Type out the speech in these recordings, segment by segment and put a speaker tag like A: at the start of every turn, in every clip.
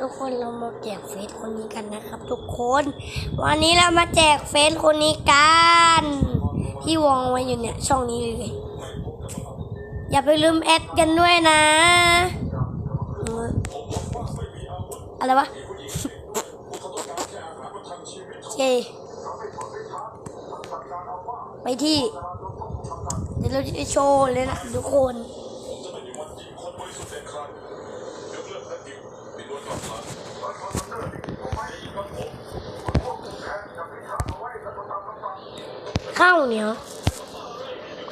A: ทุกคนเรามาแจกเฟซคนนี้กันนะครับ ทุกคน วันนี้เรามาแจกเฟซคนนี้กัน ที่วงไว้อยู่เนี่ย ช่องนี้เลย อย่าไปลืมแอดกันด้วยนะอออะไรวะโอเคไปที่ เดี๋ยวเราจะโชว์เลยนะทุกคน ข้าวเหนียว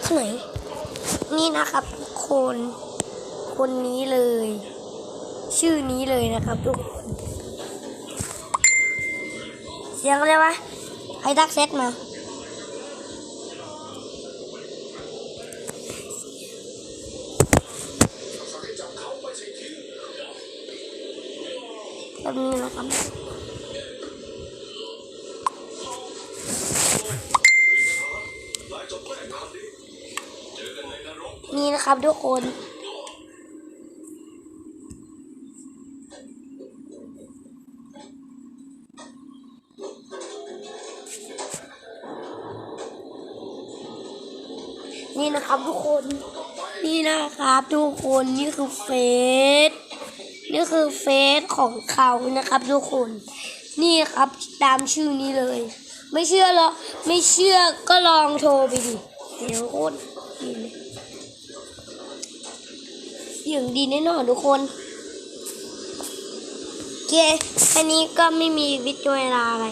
A: ที่ไหน นี่นะครับทุกคน คนนี้เลย ชื่อนี้เลยนะครับทุกคนเสียงอะไรวะใครทักเซตมาแบบนี้นะครับ นี่นะครับทุกคน นี่นะครับทุกคน นี่นะครับทุกคนนี่คือเฟซนี่คือเฟซของเขานะครับทุกคน นี่ครับตามชื่อนี้เลย ไม่เชื่อหรอไม่เชื่อก็ลองโทรไปดิเดี๋ยวโคตรดีเลย อย่างดีแน่นอนทุกคนโอเคแค่นี้ก็ไม่มีวิจเวลาอะไร